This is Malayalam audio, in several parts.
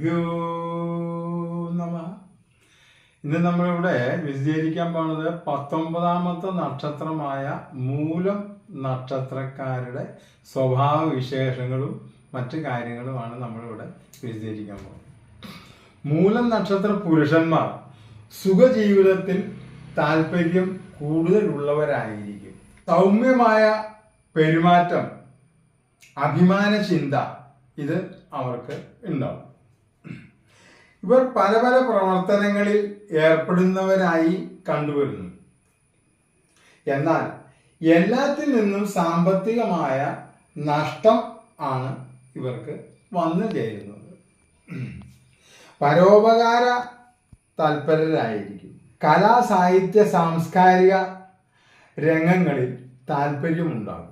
ശ്രീഗുരുഭ്യോ നമ. ഇന്ന് നമ്മളിവിടെ വിശദീകരിക്കാൻ പോണത് പത്തൊമ്പതാമത്തെ നക്ഷത്രമായ മൂലം നക്ഷത്രക്കാരുടെ സ്വഭാവ വിശേഷങ്ങളും മറ്റ് കാര്യങ്ങളുമാണ് നമ്മളിവിടെ വിശദീകരിക്കാൻ പോകുന്നത് മൂലം നക്ഷത്ര പുരുഷന്മാർ സുഖജീവിതത്തിൽ താല്പര്യം കൂടുതലുള്ളവരായിരിക്കും. സൗമ്യമായ പെരുമാറ്റം അഭിമാന ചിന്ത ഇത് അവർക്ക് ഉണ്ടാവും. ഇവർ പല പല പ്രവർത്തനങ്ങളിൽ ഏർപ്പെടുന്നവരായി കണ്ടുവരുന്നു. എന്നാൽ എല്ലാത്തിൽ നിന്നും സാമ്പത്തികമായ നഷ്ടം ആണ് ഇവർക്ക് വന്നു ചേരുന്നത്. പരോപകാര താല്പര്യരായിരിക്കും കലാ സാഹിത്യ സാംസ്കാരിക രംഗങ്ങളിൽ താല്പര്യമുണ്ടാകും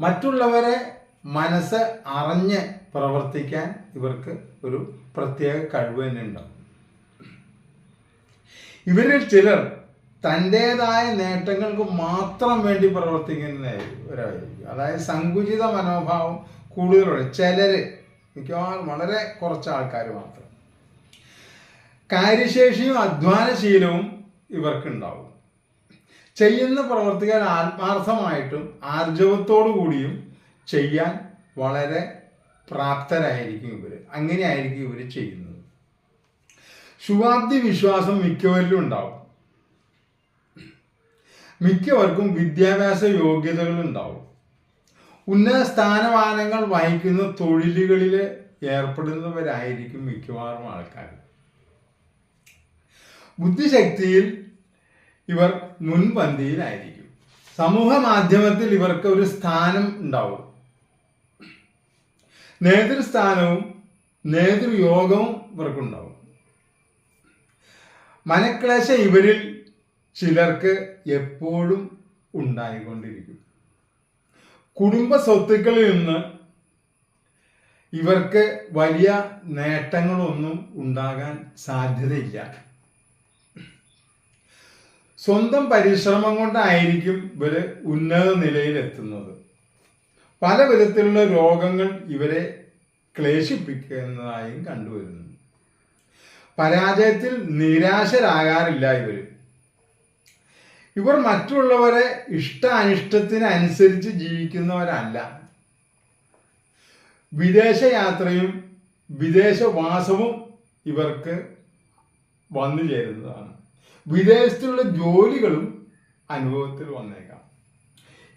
മറ്റുള്ളവരെ മനസ്സ് അറിഞ്ഞ് പ്രവർത്തിക്കാൻ ഇവർക്ക് ഒരു പ്രത്യേക കഴിവ് തന്നെ ഉണ്ടാവും. ഇവരിൽ ചിലർ തന്റെതായ നേട്ടങ്ങൾക്ക് മാത്രം വേണ്ടി പ്രവർത്തിക്കുന്നവരായിരിക്കും. അതായത് സങ്കുചിത മനോഭാവം കൂടുതലുള്ള ചിലർ മിക്കവാറും വളരെ കുറച്ച് ആൾക്കാർ മാത്രം. കാര്യശേഷിയും അധ്വാനശീലവും ഇവർക്കുണ്ടാവും. ചെയ്യുന്ന പ്രവർത്തികൾ ആത്മാർത്ഥമായിട്ടും ആർജവത്തോടു കൂടിയും ചെയ്യാൻ വളരെ പ്രാപ്തരായിരിക്കും ഇവർ അങ്ങനെയായിരിക്കും ഇവർ ചെയ്യുന്നത്. ശുഭാപ്തി വിശ്വാസം മിക്കവരിലും ഉണ്ടാവും. മിക്കവർക്കും വിദ്യാഭ്യാസ യോഗ്യതകൾ ഉണ്ടാവും ഉന്നത സ്ഥാനമാനങ്ങൾ വഹിക്കുന്ന തൊഴിലുകളിൽ ഏർപ്പെടുന്നവരായിരിക്കും മിക്കവാറും ആൾക്കാർ ബുദ്ധിശക്തിയിൽ ഇവർ മുൻപന്തിയിലായിരിക്കും. സമൂഹ മാധ്യമത്തിൽ ഇവർക്ക് ഒരു സ്ഥാനം ഉണ്ടാവും. നേതൃസ്ഥാനവും നേതൃയോഗവും ഇവർക്കുണ്ടാവും. മനക്ലേശം ഇവരിൽ ചിലർക്ക് എപ്പോഴും ഉണ്ടായിക്കൊണ്ടിരിക്കും. കുടുംബ സ്വത്തുക്കളിൽ നിന്ന് ഇവർക്ക് വലിയ നേട്ടങ്ങളൊന്നും ഉണ്ടാകാൻ സാധ്യതയില്ല. സ്വന്തം പരിശ്രമം കൊണ്ടായിരിക്കും ഇവർ ഉന്നത നിലയിലെത്തുന്നത്. പല വിധത്തിലുള്ള രോഗങ്ങൾ ഇവരെ ക്ലേശിപ്പിക്കുന്നതായും കണ്ടുവരുന്നു. പരാജയത്തിൽ നിരാശരാകാറില്ല ഇവർ ഇവർ മറ്റുള്ളവരെ ഇഷ്ടാനിഷ്ടത്തിനനുസരിച്ച് ജീവിക്കുന്നവരല്ല. വിദേശയാത്രയും വിദേശവാസവും ഇവർക്ക് വന്നു ചേരുന്നതാണ്. വിദേശത്തുള്ള ജോലികളും അനുഭവത്തിൽ വന്നേക്കാം.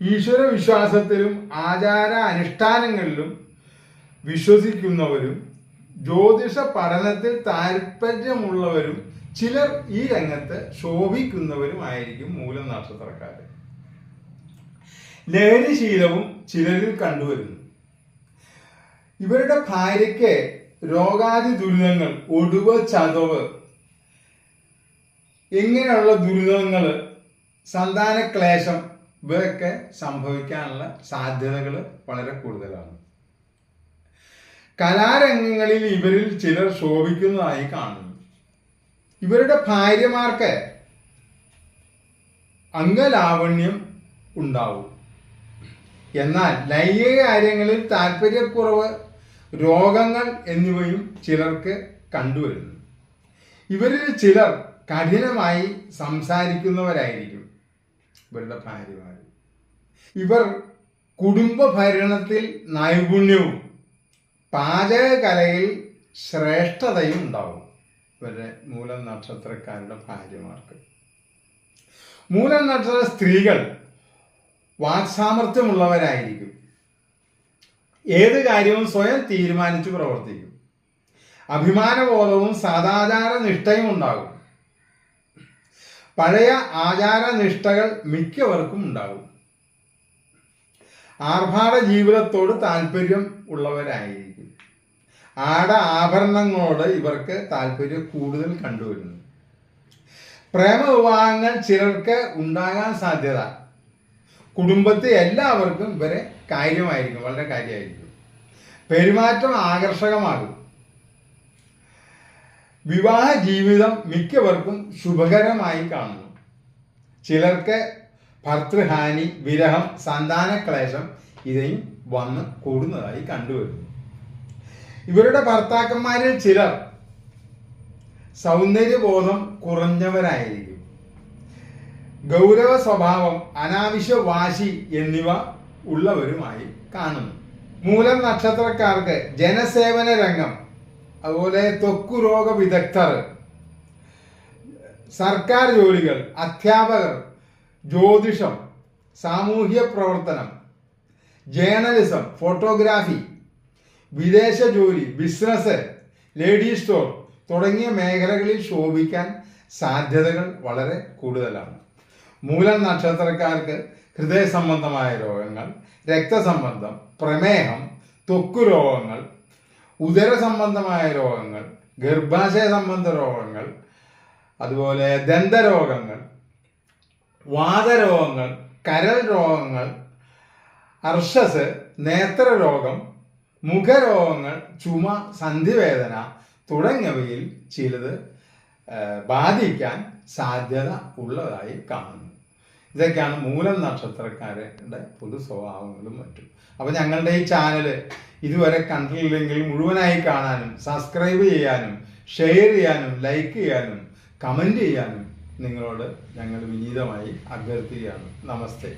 ഈശ്വര വിശ്വാസത്തിലും ആചാര അനുഷ്ഠാനങ്ങളിലും വിശ്വസിക്കുന്നവരും ജ്യോതിഷ പഠനത്തിൽ താല്പര്യമുള്ളവരും ചിലർ ഈ രംഗത്ത് ശോഭിക്കുന്നവരുമായിരിക്കും മൂലം നക്ഷത്രക്കാർ ലഹരിശീലവും ചിലരിൽ കണ്ടുവരുന്നു. ഇവരുടെ ഭാര്യയ്ക്ക് രോഗാദി ദുരിതങ്ങൾ ഒടുവ് ചതവ് ഇങ്ങനെയുള്ള ദുരിതങ്ങൾ സന്താന ക്ലേശം ഇവയൊക്കെ സംഭവിക്കാനുള്ള സാധ്യതകൾ വളരെ കൂടുതലാണ്. കലാരംഗങ്ങളിൽ ഇവരിൽ ചിലർ ശോഭിക്കുന്നതായി കാണുന്നു. ഇവരുടെ ഭാര്യമാർക്ക് അംഗലാവണ്യം ഉണ്ടാവും. എന്നാൽ ലൈംഗിക കാര്യങ്ങളിൽ താല്പര്യക്കുറവ് രോഗങ്ങൾ എന്നിവയും ചിലർക്ക് കണ്ടുവരുന്നു. ഇവരിൽ ചിലർ കഠിനമായി സംസാരിക്കുന്നവരായിരിക്കും. ഇവരുടെ ഭാര്യമാർ ഇവർ കുടുംബ ഭരണത്തിൽ നൈപുണ്യവും പാചകകലയിൽ ശ്രേഷ്ഠതയും ഉണ്ടാവും ഇവരുടെ മൂല നക്ഷത്രക്കാരുടെ ഭാര്യമാർക്ക്. മൂല നക്ഷത്ര സ്ത്രീകൾ വാക്സാമർത്ഥ്യമുള്ളവരായിരിക്കും ഏത് കാര്യവും സ്വയം തീരുമാനിച്ചു പ്രവർത്തിക്കും. അഭിമാനബോധവും സദാചാര നിഷ്ഠയും ഉണ്ടാകും. പഴയ ആചാര നിഷ്ഠകൾ മിക്കവർക്കും ഉണ്ടാകും ആർഭാട ജീവിതത്തോട് താല്പര്യം ഉള്ളവരായിരിക്കും. ആട ആഭരണങ്ങളോട് ഇവർക്ക് താല്പര്യം കൂടുതൽ കണ്ടുവരുന്നു. പ്രേമ വിവാഹങ്ങൾ ചിലർക്ക് ഉണ്ടാകാൻ സാധ്യത. കുടുംബത്തെ എല്ലാവർക്കും ഇവരെ കാര്യമായിരിക്കും വളരെ കാര്യമായിരിക്കും. പെരുമാറ്റം ആകർഷകമാകും. വിവാഹ ജീവിതം മിക്കവർക്കും ശുഭകരമായി കാണുന്നു. ചിലർക്ക് ഭർത്തൃഹാനി വിരഹം സന്താനക്ലേശം ഇതയും വന്ന് കൂടുന്നതായി കണ്ടുവരുന്നു. ഇവരുടെ ഭർത്താക്കന്മാരിൽ ചിലർ സൗന്ദര്യബോധം കുറഞ്ഞവരായിരിക്കും. ഗൗരവ സ്വഭാവം അനാവശ്യ വാശി എന്നിവ ഉള്ളവരുമായി കാണുന്നു. മൂലം നക്ഷത്രക്കാർക്ക് ജനസേവന രംഗം അതുപോലെ ത്വക്കു രോഗ വിദഗ്ധർ സർക്കാർ ജോലികൾ അധ്യാപകർ ജ്യോതിഷം സാമൂഹ്യ പ്രവർത്തനം ജേണലിസം ഫോട്ടോഗ്രാഫി വിദേശ ജോലി ബിസിനസ് ലേഡി സ്റ്റോർ തുടങ്ങിയ മേഖലകളിൽ ശോഭിക്കാൻ സാധ്യതകൾ വളരെ കൂടുതലാണ്. മൂലം നക്ഷത്രക്കാർക്ക് ഹൃദയ സംബന്ധമായ രോഗങ്ങൾ രക്തസംബന്ധം പ്രമേഹം ത്വക്കു രോഗങ്ങൾ ഉദര സംബന്ധമായ രോഗങ്ങൾ ഗർഭാശയ സംബന്ധ രോഗങ്ങൾ അതുപോലെ ദന്തരോഗങ്ങൾ വാതരോഗങ്ങൾ കരൽ രോഗങ്ങൾ അർഷസ് നേത്രരോഗം മുഖരോഗങ്ങൾ ചുമ സന്ധിവേദന തുടങ്ങിയവയിൽ ചിലത് ബാധിക്കാൻ സാധ്യത ഉള്ളതായി കാണുന്നു. ഇതൊക്കെയാണ് മൂലം നക്ഷത്രക്കാരുടെ പൊതു സ്വഭാവങ്ങളും മറ്റും. അപ്പോൾ ഞങ്ങളുടെ ഈ ചാനൽ ഇതുവരെ കണ്ടില്ലെങ്കിൽ മുഴുവനായി കാണാനും സബ്സ്ക്രൈബ് ചെയ്യാനും ഷെയർ ചെയ്യാനും ലൈക്ക് ചെയ്യാനും കമന്റ് ചെയ്യാനും നിങ്ങളോട് ഞങ്ങൾ വിനീതമായി അഭ്യർത്ഥിക്കുകയാണ്. നമസ്തേ.